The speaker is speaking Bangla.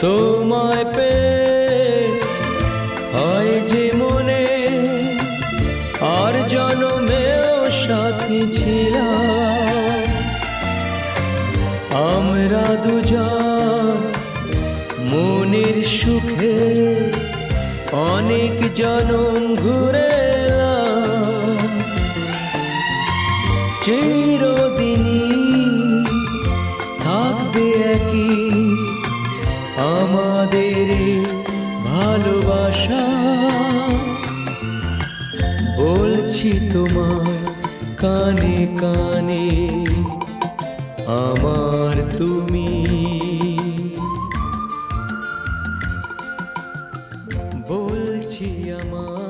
তোমায় পে হয় যে মনে, আর জনমেও সাথী ছিলাম। আমরা দুজন মনের সুখে অনেক জনম ঘুরে চিরদিনই থাকবে একই আমাদের ভালোবাসা। বলছি তোমার কানে কানে আমার তুমি। বলছি আমার